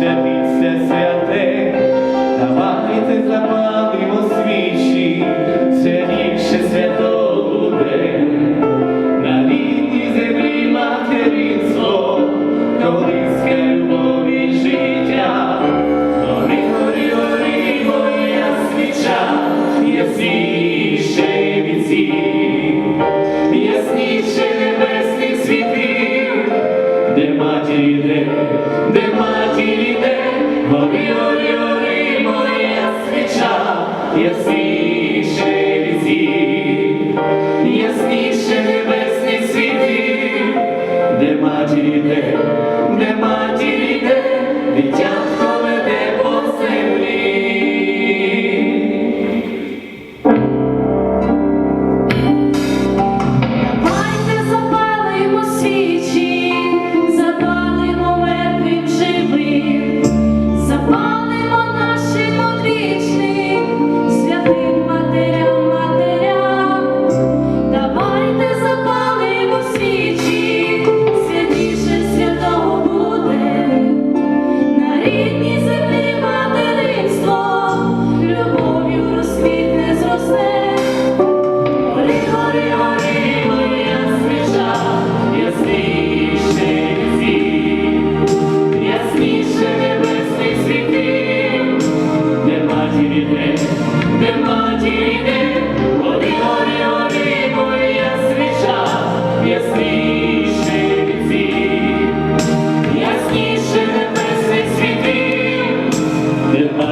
Дивіться святе, давайте запалимо свічі, все більше свято, буде, на рідній землі материнство, колиське любові життя, горі, горі, горі, моя свіча, ясніше від всіх, ясніше від Yes. In me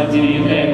الدين